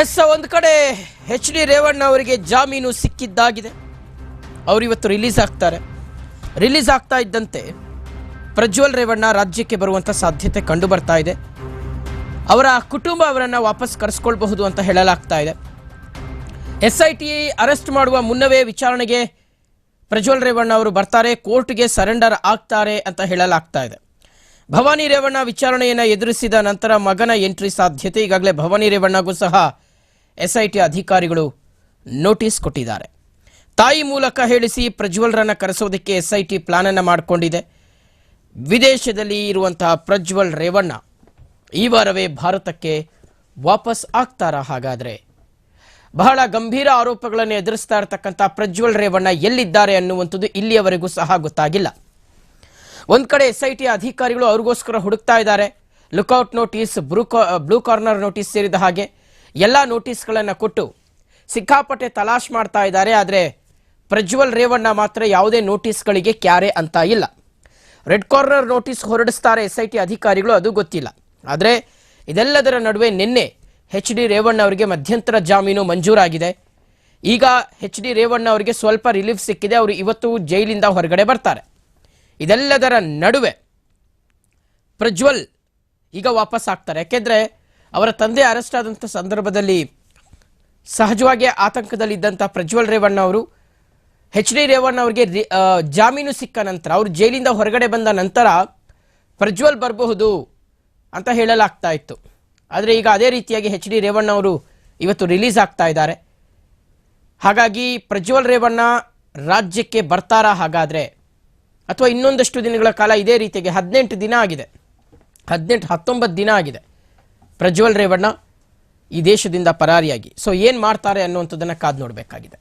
S ಒಂದು ಕಡೆ H D Revanna ಅವರಿಗೆ ಜಾಮೀನು ಸಿಕ್ಕಿದ್ದಾಗಿದೆ. ಅವರು ಇವತ್ತು ರಿಲೀಸ್ ಆಗ್ತಾರೆ. ರಿಲೀಸ್ ಆಗ್ತಾ ಇದ್ದಂತೆ ಪ್ರಜ್ವಲ್ ರೇವಣ್ಣ ರಾಜ್ಯಕ್ಕೆ ಬರುವಂಥ ಸಾಧ್ಯತೆ ಕಂಡು ಬರ್ತಾ ಇದೆ. ಅವರ ಕುಟುಂಬ ಅವರನ್ನು ವಾಪಸ್ ಕರೆಸ್ಕೊಳ್ಬಹುದು ಅಂತ ಹೇಳಲಾಗ್ತಾ ಇದೆ. ಎಸ್ ಐ ಟಿ ಅರೆಸ್ಟ್ ಮಾಡುವ ಮುನ್ನವೇ ವಿಚಾರಣೆಗೆ ಪ್ರಜ್ವಲ್ ರೇವಣ್ಣ ಅವರು ಬರ್ತಾರೆ, ಕೋರ್ಟ್ಗೆ ಸರೆಂಡರ್ ಆಗ್ತಾರೆ ಅಂತ ಹೇಳಲಾಗ್ತಾ ಇದೆ. ಭವಾನಿ ರೇವಣ್ಣ ವಿಚಾರಣೆಯನ್ನು ಎದುರಿಸಿದ ನಂತರ ಮಗನ ಎಂಟ್ರಿ ಸಾಧ್ಯತೆ. ಈಗಾಗಲೇ ಭವಾನಿ ರೇವಣ್ಣಗೂ ಸಹ ಎಸ್ಐಟಿ ಅಧಿಕಾರಿಗಳು ನೋಟಿಸ್ ಕೊಟ್ಟಿದ್ದಾರೆ. ತಾಯಿ ಮೂಲಕ ಹೇಳಿಸಿ ಪ್ರಜ್ವಲ್ರನ್ನು ಕರೆಸೋದಕ್ಕೆ ಎಸ್ಐಟಿ ಪ್ಲಾನ್ ಅನ್ನು ಮಾಡಿಕೊಂಡಿದೆ. ವಿದೇಶದಲ್ಲಿ ಇರುವಂತಹ ಪ್ರಜ್ವಲ್ ರೇವಣ್ಣ ಈ ವಾರವೇ ಭಾರತಕ್ಕೆ ವಾಪಸ್ ಆಗ್ತಾರ ಹಾಗಾದರೆ? ಬಹಳ ಗಂಭೀರ ಆರೋಪಗಳನ್ನು ಎದುರಿಸ್ತಾ ಇರತಕ್ಕಂಥ ಪ್ರಜ್ವಲ್ ರೇವಣ್ಣ ಎಲ್ಲಿದ್ದಾರೆ ಅನ್ನುವಂಥದ್ದು ಇಲ್ಲಿಯವರೆಗೂ ಸಹ ಗೊತ್ತಾಗಿಲ್ಲ. ಒಂದ್ ಕಡೆ ಎಸ್ ಐ ಟಿ ಅಧಿಕಾರಿಗಳು ಅವ್ರಿಗೋಸ್ಕರ ಹುಡುಕ್ತಾ ಇದ್ದಾರೆ. Lookout notice blue blue corner notice ಸೇರಿದ ಹಾಗೆ ಎಲ್ಲ ನೋಟಿಸ್ಗಳನ್ನು ಕೊಟ್ಟು ಸಿಕ್ಕಾಪಟ್ಟೆ ತಲಾಶ್ ಮಾಡ್ತಾ ಇದ್ದಾರೆ. ಆದರೆ ಪ್ರಜ್ವಲ್ ರೇವಣ್ಣ ಮಾತ್ರ ಯಾವುದೇ ನೋಟಿಸ್ಗಳಿಗೆ ಕ್ಯಾರೆ ಅಂತ ಇಲ್ಲ. ರೆಡ್ ಕಾರ್ನರ್ ನೋಟಿಸ್ ಹೊರಡಿಸ್ತಾರೆ ಎಸ್ ಐ ಟಿ ಅಧಿಕಾರಿಗಳು, ಅದು ಗೊತ್ತಿಲ್ಲ. ಆದರೆ ಇದೆಲ್ಲದರ ನಡುವೆ ನಿನ್ನೆ ಹೆಚ್ ಡಿ ರೇವಣ್ಣ ಅವರಿಗೆ ಮಧ್ಯಂತರ ಜಾಮೀನು ಮಂಜೂರಾಗಿದೆ. ಈಗ ಎಚ್ ಡಿ ರೇವಣ್ಣ ಅವರಿಗೆ ಸ್ವಲ್ಪ ರಿಲೀಫ್ ಸಿಕ್ಕಿದೆ. ಅವರು ಇವತ್ತು ಜೈಲಿಂದ ಹೊರಗಡೆ ಬರ್ತಾರೆ. ಇದೆಲ್ಲದರ ನಡುವೆ ಪ್ರಜ್ವಲ್ ಈಗ ವಾಪಸ್ ಆಗ್ತಾರೆ. ಯಾಕೆಂದರೆ ಅವರ ತಂದೆ ಅರೆಸ್ಟ್ ಆದಂಥ ಸಂದರ್ಭದಲ್ಲಿ ಸಹಜವಾಗಿ ಆತಂಕದಲ್ಲಿದ್ದಂಥ ಪ್ರಜ್ವಲ್ ರೇವಣ್ಣ ಅವರು ಹೆಚ್ ಡಿ ರೇವಣ್ಣ ಅವರಿಗೆ ಜಾಮೀನು ಸಿಕ್ಕ ನಂತರ, ಅವರು ಜೈಲಿಂದ ಹೊರಗಡೆ ಬಂದ ನಂತರ ಪ್ರಜ್ವಲ್ ಬರಬಹುದು ಅಂತ ಹೇಳಲಾಗ್ತಾ ಇತ್ತು. ಆದರೆ ಈಗ ಅದೇ ರೀತಿಯಾಗಿ ಹೆಚ್ ಡಿ ರೇವಣ್ಣ ಅವರು ಇವತ್ತು ರಿಲೀಸ್ ಆಗ್ತಾ ಇದ್ದಾರೆ. ಹಾಗಾಗಿ ಪ್ರಜ್ವಲ್ ರೇವಣ್ಣ ರಾಜ್ಯಕ್ಕೆ ಬರ್ತಾರಾ ಹಾಗಾದ್ರೆ ಅಥವಾ ಇನ್ನೊಂದಷ್ಟು ದಿನಗಳ ಕಾಲ ಇದೇ ರೀತಿಯಾಗಿ ಹದಿನೆಂಟು ದಿನ ಆಗಿದೆ. ಹದಿನೆಂಟು, ಹತ್ತೊಂಬತ್ತು ದಿನ ಆಗಿದೆ. ಪ್ರಜ್ವಲ್ ರೇವಣ್ಣ ಈ ದೇಶದಿಂದ ಪರಾರಿಯಾಗಿ. ಸೊ ಏನು ಮಾಡ್ತಾರೆ ಅನ್ನುವಂಥದ್ದನ್ನು ಕಾದು ನೋಡಬೇಕಾಗಿದೆ.